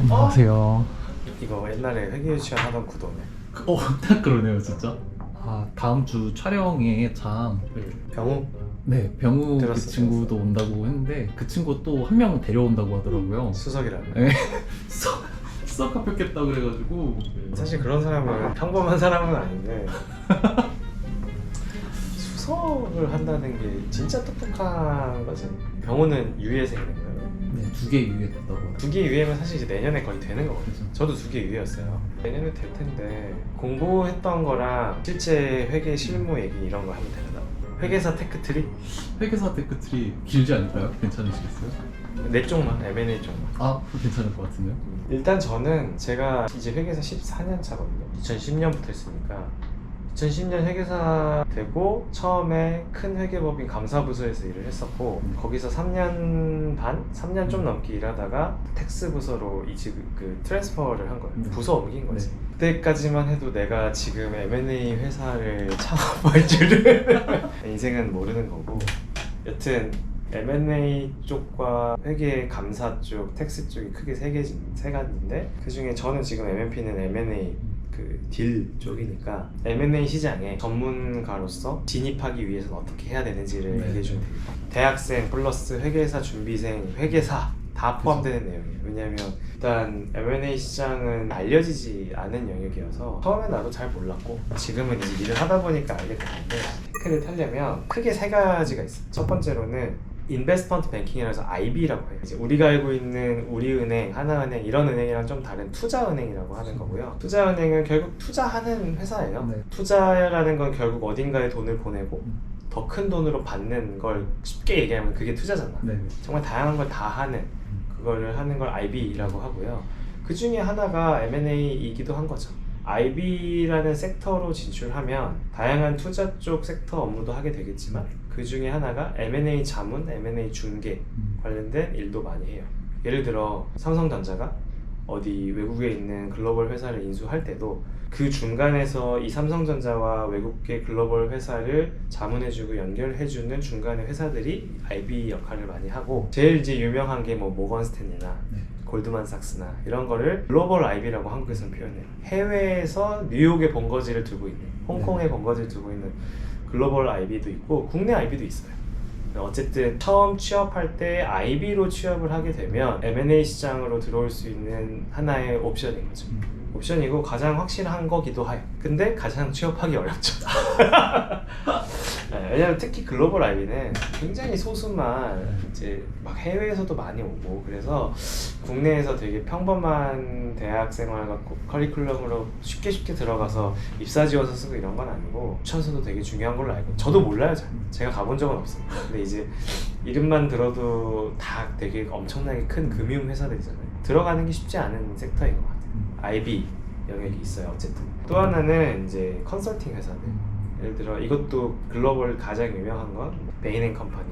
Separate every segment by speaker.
Speaker 1: 안녕하세요.
Speaker 2: 이거 옛날에 회계 유치원 하던 구도네.
Speaker 1: 어, 딱 그러네요, 진짜. 아, 다음 주 촬영에 참,
Speaker 2: 병우?
Speaker 1: 네, 병우 그
Speaker 2: 들었어,
Speaker 1: 친구도 온다고 했는데, 그 친구 또 한 명 데려온다고 하더라고요.
Speaker 2: 수석이라며.
Speaker 1: 네. 수석, 수석 합격했다 그래가지고.
Speaker 2: 사실 그런 사람은 평범한 사람은 아닌데 수석을 한다는 게 진짜 똑똑한 거지. 병우는 유예생이거든요.
Speaker 1: 네, 두 개 유예했다고 하더라고요.
Speaker 2: 두 개 유예면 사실 이제 내년에 거의 되는 거거든요.
Speaker 1: 그죠.
Speaker 2: 저도 두 개 유예였어요. 내년에 될 텐데 공부했던 거랑 실제 회계 실무 얘기 이런 거 하면 되나? 회계사 테크트리?
Speaker 1: 회계사 테크트리 길지 않을까요? 괜찮으시겠어요?
Speaker 2: 내 쪽만, M&A 쪽만.
Speaker 1: 아, 그거 괜찮을 것 같은데요?
Speaker 2: 일단 저는 제가 이제 회계사 14년 차거든요. 2010년부터 했으니까 2010년 회계사 되고 처음에 큰 회계법인 감사부서에서 일을 했었고 거기서 3년 반, 3년 좀 넘게 일하다가 텍스 부서로 이직 그 트랜스퍼를 한 거예요.
Speaker 1: 네.
Speaker 2: 부서 옮긴 거지.
Speaker 1: 네.
Speaker 2: 그때까지만 해도 내가 지금 M&A 회사를 창업할 줄은 인생은 모르는 거고 여튼 M&A 쪽과 회계 감사 쪽, 텍스 쪽이 크게 세 개, 세 가지인데 그 중에 저는 지금 MMP는 M&A 그 딜 쪽이니까 M&A 시장에 전문가로서 진입하기 위해서는 어떻게 해야 되는지를
Speaker 1: 네.
Speaker 2: 얘기해 주면 됩니다. 대학생 플러스 회계사 준비생, 회계사 다 포함되는 내용이에요. 왜냐하면 일단 M&A 시장은 알려지지 않은 영역이어서 처음에 나도 잘 몰랐고 지금은 이제 일을 하다 보니까 알게 됐는데 테크를 타려면 크게 세 가지가 있어요. 첫 번째로는 인베스트먼트 뱅킹이라서 IB라고 해요. 이제 우리가 알고 있는 우리은행, 하나은행 이런 은행이랑 좀 다른 투자은행이라고 하는 거고요. 투자은행은 결국 투자하는 회사예요.
Speaker 1: 네.
Speaker 2: 투자라는 건 결국 어딘가에 돈을 보내고
Speaker 1: 음.
Speaker 2: 더큰 돈으로 받는 걸 쉽게 얘기하면 그게 투자잖아.
Speaker 1: 네.
Speaker 2: 정말 다양한 걸 다 하는 그거를 하는 걸 IB라고 하고요. 그 중에 하나가 M&A이기도 한 거죠. IB라는 섹터로 진출하면 다양한 투자 쪽 섹터 업무도 하게 되겠지만 그 중에 하나가 M&A 자문, M&A 중개
Speaker 1: 음.
Speaker 2: 관련된 일도 많이 해요. 예를 들어 삼성전자가 어디 외국에 있는 글로벌 회사를 인수할 때도 그 중간에서 이 삼성전자와 외국계 글로벌 회사를 자문해주고 연결해주는 중간의 회사들이 IB 역할을 많이 하고 제일 이제 유명한 게 뭐 모건 스탠리나
Speaker 1: 네.
Speaker 2: 골드만삭스나 이런 거를 글로벌 IB라고 한국에서는 표현해요. 해외에서 뉴욕에 본거지를 두고 있는, 홍콩에
Speaker 1: 네.
Speaker 2: 본거지를 두고 있는 글로벌 IB도 있고 국내 IB도 있어요. 어쨌든 처음 취업할 때 IB로 취업을 하게 되면 M&A 시장으로 들어올 수 있는 하나의 옵션인 거죠.
Speaker 1: 음.
Speaker 2: 옵션이고 가장 확실한 거기도 해요. 근데 가장 취업하기 어렵죠. 네, 왜냐면 특히 글로벌 IB는 굉장히 소수만 이제 막 해외에서도 많이 오고 그래서 국내에서 되게 평범한 대학 생활과 고- 커리큘럼으로 쉽게 쉽게 들어가서 입사 지원서 쓰고 이런 건 아니고 추천서도 되게 중요한 걸로 알고 저도 몰라요 잘 제가 가본 적은 없습니다 근데 이제 이름만 들어도 다 되게 엄청나게 큰 금융 회사들이잖아요 들어가는 게 쉽지 않은 섹터인 것 같아요
Speaker 1: 음.
Speaker 2: IB 영역이 있어요 어쨌든 또 하나는 이제 컨설팅 회사들 예를 들어 이것도 글로벌 가장 유명한 건 베인 앤 컴퍼니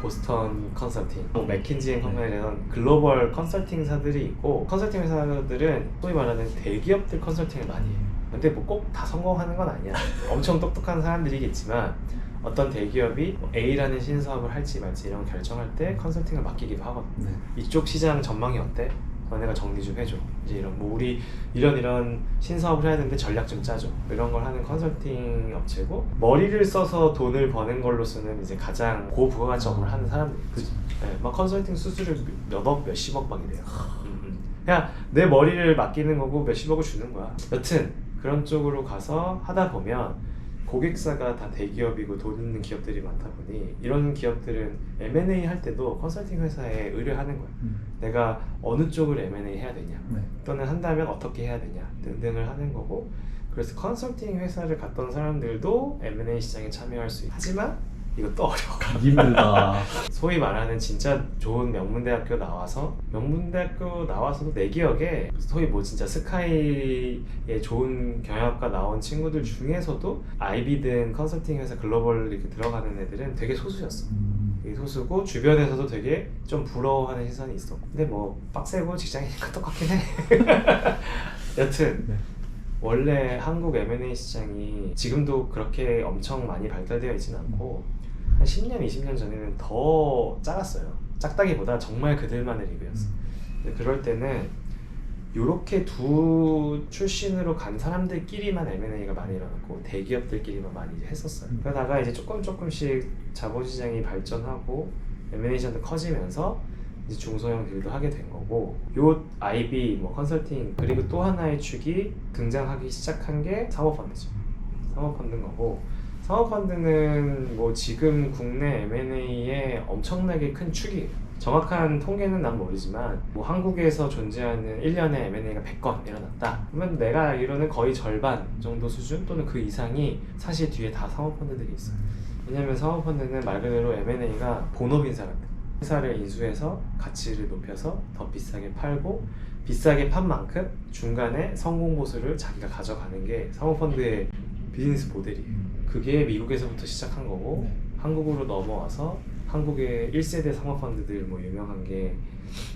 Speaker 2: 보스턴 컨설팅, 뭐 맥킨지 앤 컴퍼니 이런 글로벌 컨설팅사들이 있고 컨설팅 회사들은 소위 말하는 대기업들 컨설팅을 많이 해요. 근데 뭐 꼭 다 성공하는 건 아니야. 엄청 똑똑한 사람들이겠지만 어떤 대기업이 뭐 A라는 신사업을 할지 말지 이런 거 결정할 때 컨설팅을 맡기기도 하거든.
Speaker 1: 네.
Speaker 2: 이쪽 시장 전망이 어때? 너네가 정리 좀 해줘. 이제 이런 뭐 우리 이런 이런 신사업을 해야 되는데 전략 좀 짜줘. 이런 걸 하는 컨설팅 업체고 머리를 써서 돈을 버는 걸로서는 이제 가장 고부가가치 업무를 하는 사람들.
Speaker 1: 그죠.
Speaker 2: 네, 막 컨설팅 수수료 몇억 몇십억 막이 돼요. 음, 음. 그냥 내 머리를 맡기는 거고 몇십억을 주는 거야. 여튼 그런 쪽으로 가서 하다 보면 고객사가 다 대기업이고 돈 있는 기업들이 많다 보니 이런 기업들은 M&A 할 때도 컨설팅 회사에 의뢰하는 거야.
Speaker 1: 음.
Speaker 2: 내가 어느 쪽을 M&A 해야 되냐
Speaker 1: 네.
Speaker 2: 또는 한다면 어떻게 해야 되냐 등등을 하는 거고 그래서 컨설팅 회사를 갔던 사람들도 M&A 시장에 참여할 수 있. 하지만 이것도 어려워.
Speaker 1: 힘들다.
Speaker 2: 소위 말하는 진짜 좋은 명문대학교 나와서 명문대학교 나와서도 내 기억에 소위 뭐 진짜 스카이에 좋은 경영학과 나온 친구들 중에서도 IB든 컨설팅 회사 글로벌 이렇게 들어가는 애들은 되게 소수였어.
Speaker 1: 음.
Speaker 2: 되게 소수고 주변에서도 되게 좀 부러워하는 시선이 있었고 근데 뭐 빡세고 직장이니까 똑같긴 해. 여튼
Speaker 1: 네.
Speaker 2: 원래 한국 M&A 시장이 지금도 그렇게 엄청 많이 발달되어 있지는 않고 한 10년, 20년 전에는 더 작았어요. 작다기보다 정말 그들만의 리그였어. 근데 그럴 때는 요렇게 두 출신으로 간 사람들끼리만 M&A가 많이 일어났고 대기업들끼리만 많이 했었어요.
Speaker 1: 음.
Speaker 2: 그러다가 이제 조금 조금씩 자본시장이 발전하고 M&A 시장도 커지면서 이제 중소형 딜도 하게 된 거고 요 IB 뭐 컨설팅 그리고 또 하나의 축이 등장하기 시작한 게 사모펀드죠. 사모펀드인 거고 사모펀드는 뭐 지금 국내 M&A의 엄청나게 큰 축이에요. 정확한 통계는 난 모르지만 뭐 한국에서 존재하는 1년에 M&A가 100건 일어났다. 그러면 내가 알기로는 거의 절반 정도 수준 또는 그 이상이 사실 뒤에 다 사모펀드들이 있어요. 왜냐면 사모펀드는 말 그대로 M&A가 본업인 사람들 회사를 인수해서 가치를 높여서 더 비싸게 팔고 비싸게 판 만큼 중간에 성공 보수를 자기가 가져가는 게 사모펀드의 비즈니스 모델이에요. 그게 미국에서부터 시작한 거고
Speaker 1: 네.
Speaker 2: 한국으로 넘어와서 한국의 1세대 상업펀드들 뭐 유명한 게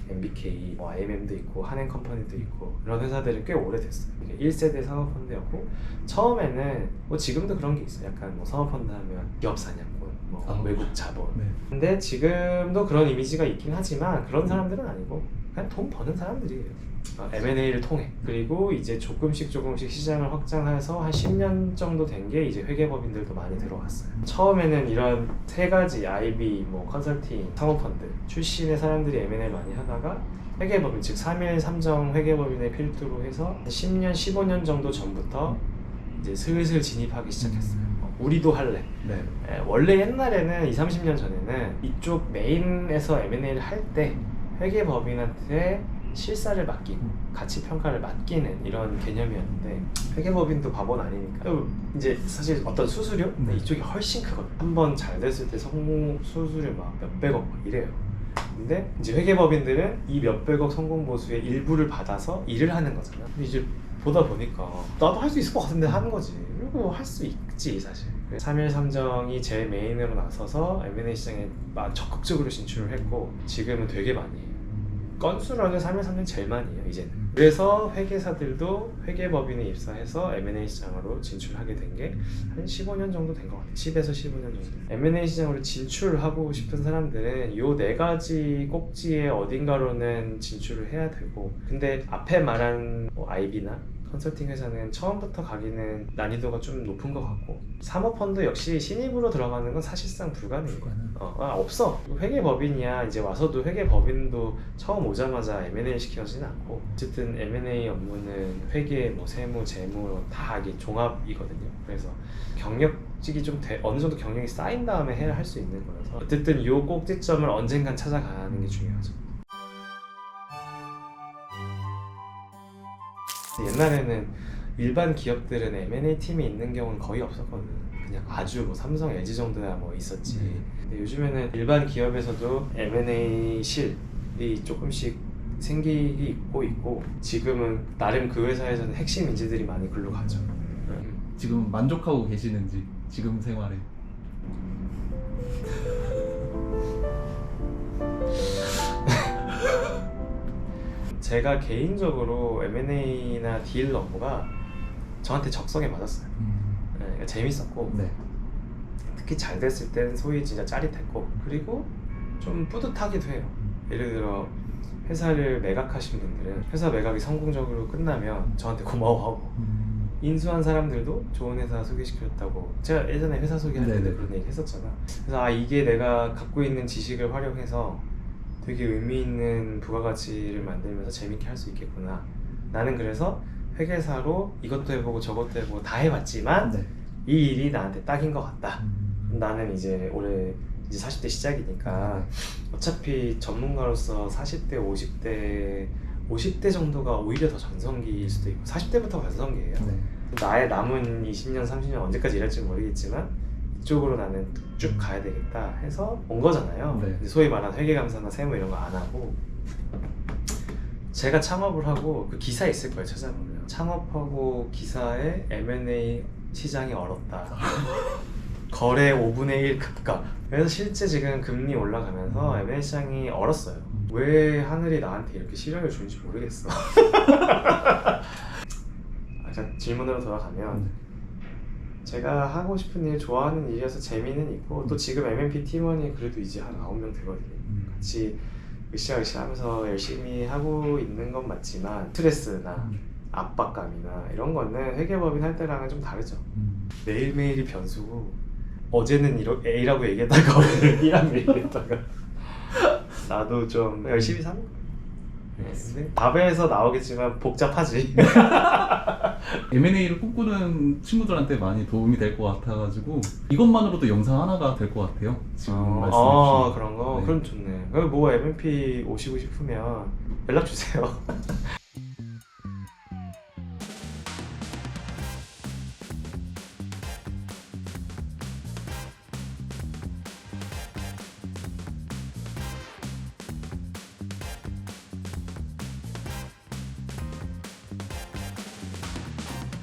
Speaker 2: MBK, 뭐 IMM도 있고 한행컴퍼니도 있고 이런 회사들이 꽤 오래됐어요. 이게 1세대 상업펀드였고 처음에는 뭐 지금도 그런 게 있어요. 약간 뭐 상업펀드 하면 기업 사냥꾼, 뭐
Speaker 1: 아.
Speaker 2: 외국 자본.
Speaker 1: 네.
Speaker 2: 근데 지금도 그런 이미지가 있긴 하지만 그런 사람들은 아니고 그냥 돈 버는 사람들이에요. 어, M&A를 통해 그리고 이제 조금씩 조금씩 시장을 확장해서 한 10년 정도 된 게 이제 회계법인들도 많이 들어왔어요. 처음에는 이런 세 가지 IB, 뭐 컨설팅, 사모펀드 출신의 사람들이 M&A 많이 하다가 회계법인 즉 3일 3정 회계법인의 필두로 해서 10년, 15년 정도 전부터 이제 슬슬 진입하기 시작했어요. 어, 우리도 할래.
Speaker 1: 네.
Speaker 2: 예, 원래 옛날에는 2, 30년 전에는 이쪽 메인에서 M&A를 할 때 회계법인한테 실사를 맡기고 가치 평가를 맡기는 이런 개념이었는데 회계법인도 바보는 아니니까 또 이제 사실 어떤 수수료?
Speaker 1: 네.
Speaker 2: 이쪽이 훨씬 크거든. 한번 잘 됐을 때 성공 수수료 막 몇백억 막 이래요. 근데 이제 회계법인들은 이 몇백억 성공 보수의 일부를 받아서 일을 하는 거잖아. 근데 이제 보다 보니까 나도 할 수 있을 것 같은데 하는 거지. 그리고 할 수 있지 사실. 3일 3정이 제일 메인으로 나서서 M&A 시장에 막 적극적으로 진출을 했고 지금은 되게 많이 건수로는 3일 3년 제일 많이 해요 이제는. 그래서 회계사들도 회계법인에 입사해서 M&A 시장으로 진출하게 된 게 한 15년 정도 된 것 같아요. 10에서 15년 정도. M&A 시장으로 진출하고 싶은 사람들은 요 네 가지 꼭지의 어딘가로는 진출을 해야 되고 근데 앞에 말한 뭐 IB나 컨설팅 회사는 처음부터 가기는 난이도가 좀 높은 것 같고 사모펀드 역시 신입으로 들어가는 건 사실상 불가능해요 어, 아, 없어. 회계법인이야. 이제 와서도 회계법인도 처음 오자마자 M&A 시켜지는 않고 어쨌든 M&A 업무는 회계, 뭐 세무, 재무 다 이게 종합이거든요. 그래서 경력직이 좀 돼- 어느 정도 경력이 쌓인 다음에 해야 할 수 있는 거라서 어쨌든 요 꼭지점을 언젠간 찾아가는 게 중요하죠. 옛날에는 일반 기업들은 M&A 팀이 있는 경우는 거의 없었거든. 그냥 아주 뭐 삼성, LG 정도야 뭐 있었지.
Speaker 1: 음.
Speaker 2: 근데 요즘에는 일반 기업에서도 M&A 실이 조금씩 생기기 있고 있고 지금은 나름 그 회사에서는 핵심 인재들이 많이 글로 가죠. 음.
Speaker 1: 지금 만족하고 계시는지 지금 생활에
Speaker 2: 제가 개인적으로 M&A나 딜 업무가 저한테 적성에 맞았어요.
Speaker 1: 음.
Speaker 2: 네, 그러니까 재밌었고
Speaker 1: 네.
Speaker 2: 특히 잘 됐을 때는 소위 진짜 짜릿했고 그리고 좀 뿌듯하기도 해요. 예를 들어 회사를 매각하신 분들은 회사 매각이 성공적으로 끝나면 저한테 고마워하고
Speaker 1: 음.
Speaker 2: 인수한 사람들도 좋은 회사 소개시켰다고 제가 예전에 회사 소개할 때도
Speaker 1: 네네.
Speaker 2: 그런 얘기 했었잖아 그래서 아 이게 내가 갖고 있는 지식을 활용해서 되게 의미 있는 부가가치를 만들면서 재밌게 할 수 있겠구나 나는 그래서 회계사로 이것도 해보고 저것도 해보고 다 해봤지만
Speaker 1: 네.
Speaker 2: 이 일이 나한테 딱인 것 같다
Speaker 1: 음.
Speaker 2: 나는 이제 올해 이제 40대 시작이니까 어차피 전문가로서 40대, 50대, 50대 정도가 오히려 더 전성기일 수도 있고 40대부터가 전성기예요.
Speaker 1: 네.
Speaker 2: 나의 남은 20년, 30년 언제까지 일할지 모르겠지만 이쪽으로 나는 쭉 가야 되겠다 해서 온 거잖아요.
Speaker 1: 네.
Speaker 2: 소위 말하는 회계감사나 세무 이런 거 안 하고 제가 창업을 하고 그 기사 있을 거예요 찾아보면 창업하고 기사에 M&A 시장이 얼었다. 거래 5분의 1 급가. 그래서 실제 지금 금리 올라가면서 M&A 시장이 얼었어요. 왜 하늘이 나한테 이렇게 시련을 주는지 모르겠어. 아까 질문으로 돌아가면 제가 하고 싶은 일 좋아하는 일이어서 재미는 있고
Speaker 1: 음.
Speaker 2: 또 지금 MMP 팀원이 그래도 이제 한 9명 되거든요
Speaker 1: 음.
Speaker 2: 같이 으쌰으쌰 하면서 열심히 하고 있는 건 맞지만 스트레스나
Speaker 1: 음.
Speaker 2: 압박감이나 이런 거는 회계법인 할 때랑은 좀 다르죠
Speaker 1: 음.
Speaker 2: 매일매일이 변수고 어제는 이러, A라고 얘기했다가 오늘 B라고 얘기했다가 나도 좀 열심히 사는 거예요 답에서 나오겠지만 복잡하지
Speaker 1: M&A를 꿈꾸는 친구들한테 많이 도움이 될 것 같아가지고 이것만으로도 영상 하나가 될 것 같아요. 지금
Speaker 2: 어,
Speaker 1: 말씀해
Speaker 2: 아
Speaker 1: 주신
Speaker 2: 그런 거?
Speaker 1: 네.
Speaker 2: 그럼 좋네 그럼 뭐 MMP 오시고 싶으면 연락 주세요